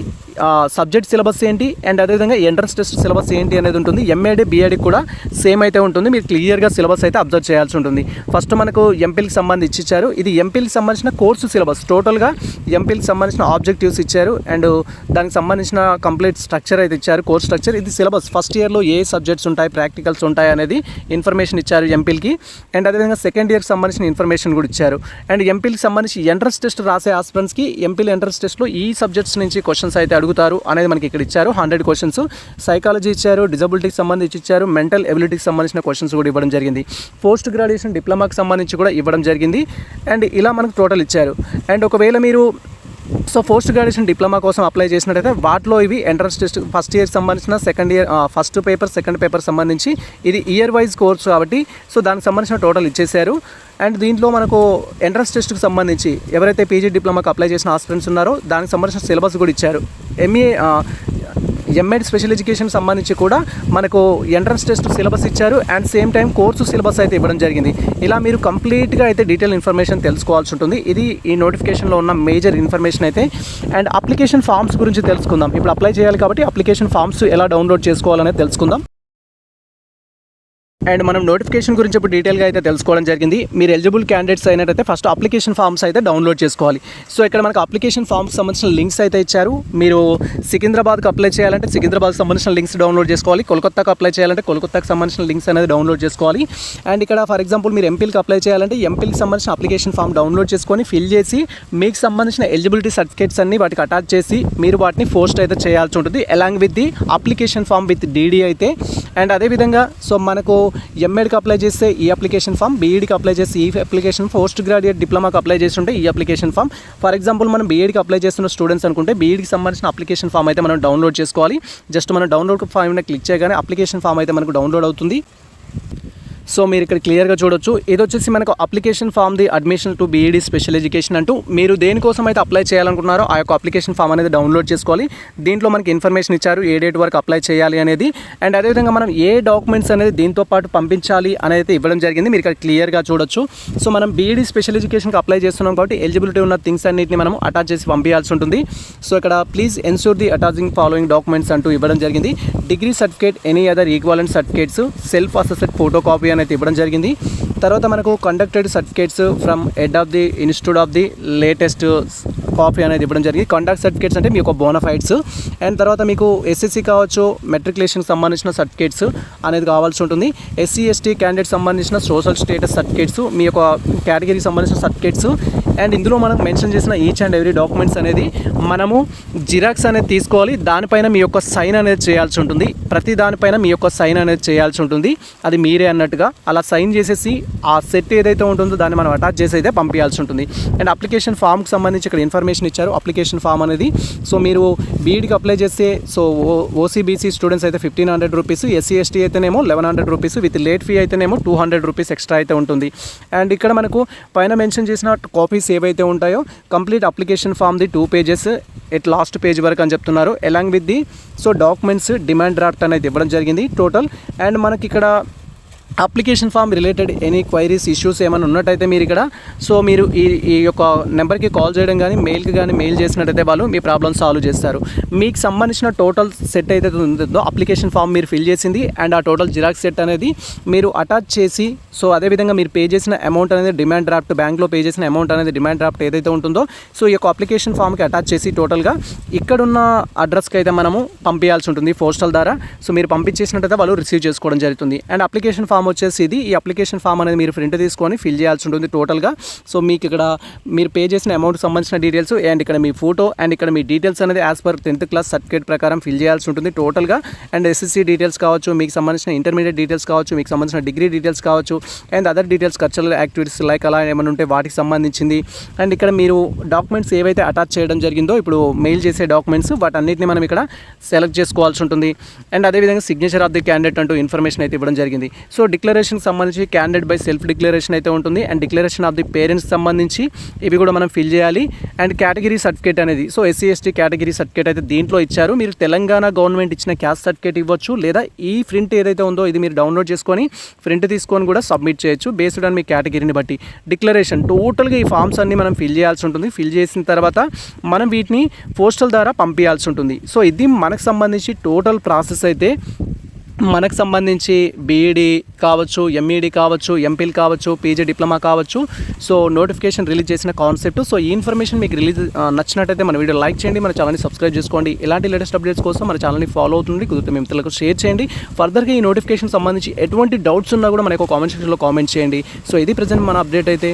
సబ్జెక్ట్ సిలబస్ ఏంటి? అండ్ అదేవిధంగా ఎంట్రన్స్ టెస్ట్ సిలబస్ ఏంటి అనేది ఉంటుంది. ఎంఏడి బీఏడి కూడా సేమ్ అయితే ఉంటుంది. మీరు క్లియర్గా సిలబస్ అయితే అబ్జర్వ్ చేయాల్సి ఉంటుంది. ఫస్ట్ మనకు ఎంపీల్కి సంబంధించి ఇచ్చారు. ఇది ఎంపీల్కి సంబంధించిన కోర్సు సిలబస్. టోటల్గా ఎంపీల్కి సంబంధించిన ఆబ్జెక్టివ్స్ ఇచ్చారు. అండ్ దానికి సంబంధించిన కంప్లీట్ స్ట్రక్చర్ అయితే ఇచ్చారు. Course structure. ఇది సిలబస్. ఫస్ట్ ఇయర్లో ఏ సబ్జెక్ట్స్ ఉంటాయి? ప్రాక్టికల్స్ ఉంటాయి అనేది ఇన్ఫర్మేషన్ ఇచ్చారు ఎంపీల్కి అండ్ అదేవిధంగా సెకండ్ ఇయర్కి సంబంధించిన ఇన్ఫర్మేషన్ కూడా ఇచ్చారు. అండ్ ఎంపీల్కి సంబంధించి ఎంట్రన్స్ టెస్ట్ రాసే ఆస్పిరెంట్స్కి ఎంపీల్ ఎంట్రన్స్ టెస్ట్లో ఈ సబ్జెక్ట్స్ నుంచి క్వశ్చన్స్ అయితే అడుగుతారు అనేది మనకి ఇక్కడ ఇచ్చారు. హండ్రెడ్ క్వశ్చన్స్ సైకాలజీ ఇచ్చారు డిజబిలిటీకి సంబంధించి ఇచ్చారు మెంటల్ ఎబిలిటీకి సంబంధించిన క్వశ్చన్స్ కూడా ఇవ్వడం జరిగింది. పోస్ట్ గ్రాడ్యుయేషన్ డిప్లొమాకి సంబంధించి కూడా ఇవ్వడం జరిగింది. అండ్ ఇలా మనకు టోటల్ ఇచ్చారు. అండ్ ఒకవేళ మీరు సో పోస్ట్ గ్రాడ్యుయేషన్ డిప్లొమా కోసం అప్లై చేసినట్టయితే వాటిలో ఇవి ఎంట్రన్స్ టెస్ట్ ఫస్ట్ ఇయర్ సంబంధించిన second year first paper second paper సంబంధించి ఇది ఇయర్ వైజ్ కోర్స్ కాబట్టి సో దానికి సంబంధించిన టోటల్ ఇచ్చేశారు. అండ్ దీంట్లో మనకు ఎంట్రన్స్ టెస్ట్కి సంబంధించి ఎవరైతే పీజీ డిప్లొమాకి అప్లై చేసిన ఆస్పిరెంట్స్ ఉన్నారో దానికి సంబంధించిన సిలబస్ కూడా ఇచ్చారు. ఎంఏ ఎంఎడ్ స్పెషల్ ఎడ్యుకేషన్ సంబంధించి కూడా మనకు ఎంట్రన్స్ టెస్ట్ సిలబస్ ఇచ్చారు and same time course syllabus అయితే ఇవ్వడం జరిగింది. ఇలా మీరు కంప్లీట్గా అయితే డీటెయిల్ ఇన్ఫర్మేషన్ తెలుసుకోవాల్సి ఉంటుంది. ఇది ఈ నోటిఫికేషన్లో ఉన్న మేజర్ ఇన్ఫర్మేషన్ అయితే. అండ్ అప్లికేషన్ ఫామ్స్ గురించి తెలుసుకుందాం. ఇప్పుడు అప్లై చేయాలి కాబట్టి అప్లికేషన్ ఫామ్స్ ఎలా డౌన్లోడ్ చేసుకోవాలనేది తెలుసుకుందాం. అండ్ మనం నోటిఫికేషన్ గురించి ఇప్పుడు డీటెయిల్గా అయితే తెలుసుకోవడం జరిగింది. మీరు ఎలిజిబుల్ క్యాండిడేట్స్ అయినట్టయితే ఫస్ట్ అప్లికేషన్ ఫామ్స్ అయితే డౌన్లోడ్ చేసుకోవాలి. సో ఇక్కడ మనకు అప్లికేషన్ ఫామ్స్ సంబంధించిన లింక్స్ అయితే ఇచ్చారు. మీరు సికింద్రాబాద్కి అప్లై చేయాలంటే సికింద్రాబాద్కి సంబంధించిన లింక్స్ డౌన్లోడ్ చేసుకోవాలి. కోల్కతాకు అప్లై చేయాలంటే కోల్కతాకు సంబంధించిన లింక్స్ అనేది డౌన్లోడ్ చేసుకోవాలి. అండ్ ఇక్కడ ఫర్ ఎగ్జాంపుల్ మీరు ఎంపీలకి అప్లై చేయాలంటే ఎంపీకి సంబంధించిన అప్లికేషన్ ఫామ్ డౌన్లోడ్ చేసుకొని ఫిల్ చేసి మీకు సంబంధించిన ఎలిజిబిలిటీ సర్టిఫికేట్స్ అన్ని వాటికి అటాచ్ చేసి మీరు వాటిని పోస్ట్ అయితే చేయాల్సి ఉంటుంది. Along with the application form with DD అయితే. అండ్ అదేవిధంగా సో మనకు ఎంఏడ్కి అప్లై చేస్తే ఈ అప్లికేషన్ ఫామ్ బీఈడికి అప్లై చేస్తే ఈ అప్లికేషన్ పోస్ట్ గ్రాడ్యుయేట్ డిప్లొమాకి అప్లై చేస్తుంటే ఈ అప్లికేషన్ ఫామ్ ఫర్ ఎగ్జాంపుల్ మనం బీఈడికి అప్లై చేస్తున్న స్టూడెంట్స్ అనుకుంటే బీఈడికి సంబంధించిన అప్లికేషన్ ఫామ్ అయితే మనం డౌన్లోడ్ చేసుకోవాలి. జస్ట్ మనం డౌన్లోడ్ ఫామ్ క్లిక్ చేయగానే అప్లికేషన్ ఫామ్ అయితే మనకు డౌన్లోడ్ అవుతుంది. సో మీరు ఇక్కడ క్లియర్గా చూడొచ్చు. ఇది వచ్చేసి మనకు application form the admission to BEd special education అంటూ మీరు దేనికోసం అయితే అప్లై చేయాలనుకున్నారో ఆ యొక్క అప్లికేషన్ ఫామ్ అనేది డౌన్లోడ్ చేసుకోవాలి. దీంట్లో మనకి ఇన్ఫర్మేషన్ ఇచ్చారు ఏ డేట్ వరకు అప్లై చేయాలి అనేది. అండ్ అదేవిధంగా మనం ఏ డాక్యుమెంట్స్ అనేది దీంతో పాటు పంపించాలి అనేది ఇవ్వడం జరిగింది. మీరు ఇక్కడ క్లియర్గా చూడొచ్చు. సో మనం బీఈడి స్పెషల్ ఎడ్యుకేషన్కి అప్లై చేస్తున్నాం కాబట్టి ఎలిజిబిలిటీ ఉన్న థింగ్స్ అన్నింటిని మనం అటాచ్ చేసి పంపించాల్సి ఉంటుంది. సో ఇక్కడ please ensure the attaching following documents అంటూ ఇవ్వడం జరిగింది. Degree certificate any other equivalent certificates self assessed photocopy అనేది ఇవ్వడం జరిగింది. తర్వాత మనకు conducted certificates from head of the institute of the latest copy అనేది ఇవ్వడం జరిగింది. కండక్ట్ సర్టిఫికేట్స్ అంటే మీ యొక్క బోనఫైడ్స్ అండ్ తర్వాత మీకు ఎస్ఎస్సి కావచ్చు మెట్రికులేషన్కి సంబంధించిన సర్టిఫికేట్స్ అనేది కావాల్సి ఉంటుంది. ఎస్సీ ఎస్టీ క్యాండిడేట్ సంబంధించిన సోషల్ స్టేటస్ సర్టిఫికేట్స్ మీ యొక్క కేటగిరీకి సంబంధించిన సర్టిఫికేట్స్ అండ్ ఇందులో మనం మెన్షన్ చేసిన ఈచ్ అండ్ ఎవ్రీ డాక్యుమెంట్స్ అనేది మనము జిరాక్స్ అనేది తీసుకోవాలి. దానిపైన మీ యొక్క సైన్ అనేది చేయాల్సి ఉంటుంది. ప్రతి దానిపైన మీ యొక్క సైన్ అనేది చేయాల్సి ఉంటుంది. అది మీరే అన్నట్టుగా అలా సైన్ చేసేసి ఆ సెట్ ఏదైతే ఉంటుందో దాన్ని మనం అటాచ్ చేసి అయితే పంపించాల్సి ఉంటుంది. అండ్ అప్లికేషన్ ఫామ్కి సంబంధించి ఇక్కడ ఇన్ఫర్మేషన్ ఇచ్చారు. అప్లికేషన్ ఫామ్ అనేది సో మీరు బీఈడికి అప్లై చేస్తే so O OC BC students అయితే fifteen hundred rupees SC ST అయితేనేమో eleven hundred rupees with late fee అయితేనేమో టూ హండ్రెడ్ రూపీస్ ఎక్స్ట్రా అయితే ఉంటుంది. అండ్ ఇక్కడ మనకు పైన మెన్షన్ చేసిన కాపీస్ ఏవైతే ఉంటాయో complete application form the two pages at last page వరకు అని చెప్తున్నారు. Along with the so documents demand draft అనేది ఇవ్వడం జరిగింది టోటల్ అండ్ మనకి ఇక్కడ application form related any queries issues ఏమైనా ఉన్నట్టయితే మీరు ఇక్కడ సో మీరు ఈ ఈ యొక్క నెంబర్కి కాల్ చేయడం కానీ మెయిల్కి కానీ మెయిల్ చేసినట్టయితే వాళ్ళు మీ ప్రాబ్లమ్ సాల్వ్ చేస్తారు. మీకు సంబంధించిన టోటల్ సెట్ అయితే ఉంటుందో అప్లికేషన్ ఫామ్ మీరు ఫిల్ చేసింది అండ్ ఆ టోటల్ జిరాక్స్ సెట్ అనేది మీరు అటాచ్ చేసి సో అదేవిధంగా మీరు పే చేసిన అమౌంట్ అనేది డిమాండ్ డ్రాఫ్ట్ బ్యాంక్లో పే చేసిన అమౌంట్ అనేది డిమాండ్ డ్రాఫ్ట్ ఏదైతే ఉంటుందో సో ఈ యొక్క అప్లికేషన్ ఫామ్కి అటాచ్ చేసి టోటల్గా ఇక్కడున్న అడ్రస్కి అయితే మనము పంపించాల్సి ఉంటుంది పోస్టల్ ద్వారా. సో మీరు పంపించేసినట్టయితే వాళ్ళు రిసీవ్ చేసుకోవడం జరుగుతుంది. అండ్ అప్లికేషన్ ఫామ్ వచ్చేసి ఇది. ఈ అప్లికేషన్ ఫామ్ అనేది మీరు ప్రింట్ తీసుకొని ఫిల్ చేయాల్సి ఉంటుంది టోటల్గా. సో మీకు ఇక్కడ మీరు పే చేసిన అమౌంట్ సంబంధించిన డీటెయిల్స్ అండ్ ఇక్కడ మీ ఫోటో అండ్ ఇక్కడ మీ డీటెయిల్స్ అనేది as per tenth class certificate ప్రకారం ఫిల్ చేయాల్సి ఉంటుంది టోటల్గా. అండ్ ఎస్ఎస్సీ డీటెయిల్స్ కావచ్చు మీకు సంబంధించిన ఇంటర్మీడియట్ డీటెయిల్స్ కావచ్చు మీకు సంబంధించిన డిగ్రీ డీటెయిల్స్ కావచ్చు and other details cultural activities like అలా ఏమైనా ఉంటే వాటికి సంబంధించింది. అండ్ ఇక్కడ మీరు డాక్యుమెంట్స్ ఏవైతే అటాచ్ చేయడం జరిగిందో ఇప్పుడు మెయిల్ చేసే డాక్యుమెంట్స్ వాటన్నిటిని మనం ఇక్కడ సెలెక్ట్ చేసుకోవాల్సి ఉంటుంది. అండ్ అదేవిధంగా సిగ్నేచర్ ఆఫ్ ది క్యాండిడేట్ అంటూ ఇన్ఫర్మేషన్ అయితే ఇవ్వడం జరిగింది. సో డిక్లరేషన్కి సంబంధించి క్యాండిడేట్ బై సెల్ఫ్ డిక్లరేషన్ అయితే ఉంటుంది. And declaration of the parents సంబంధించి ఇవి కూడా మనం ఫిల్ చేయాలి. అండ్ కేటగిరీ సర్టిఫికేట్ అనేది so SC ST category certificate అయితే దీంట్లో ఇచ్చారు. మీరు తెలంగాణ గవర్నమెంట్ ఇచ్చిన క్యాస్ట్ సర్టిఫికేట్ ఇవ్వచ్చు లేదా ఈ ప్రింట్ ఏదైతే ఉందో ఇది మీరు డౌన్లోడ్ చేసుకొని ప్రింట్ తీసుకొని కూడా సబ్మిట్ చేయొచ్చు బేస్డ్ ఆన్ మీ కేటగిరీని బట్టి. డిక్లరేషన్ టోటల్గా ఈ ఫామ్స్ అన్ని మనం ఫిల్ చేయాల్సి ఉంటుంది. ఫిల్ చేసిన తర్వాత మనం వీటిని పోస్టల్ ద్వారా పంపించాల్సి ఉంటుంది. సో ఇది మనకు సంబంధించి టోటల్ ప్రాసెస్ అయితే మనకు సంబంధించి బీఈడి కావచ్చు ఎంఈడి కావచ్చు ఎంపీల్ కావచ్చు పీజీ డిప్లొమా కావచ్చు. సో నోటిఫికేషన్ రిలీజ్ చేసిన కాన్సెప్ట్. సో ఈ ఇన్ఫర్మేషన్ మీకు రిలీజ్ నచ్చినట్టయితే మన వీడియో లైక్ చేయండి మన ఛానల్ని సబ్స్క్రైబ్ చేసుకోండి. ఇలాంటి లేటెస్ట్ అప్డేట్స్ కోసం మన ఛానల్ని ఫాలో అవుతుంది కుదిరితే మీ మిత్రులకు షేర్ చేయండి. ఫర్దర్గా ఈ నోటిఫికేషన్ సంబంధించి ఎటువంటి డౌట్స్ ఉన్నా కూడా మనకు కామెంట్ సెక్షన్లో కామెంట్ చేయండి. సో ఇది ప్రజెంట్ మన అప్డేట్ అయితే.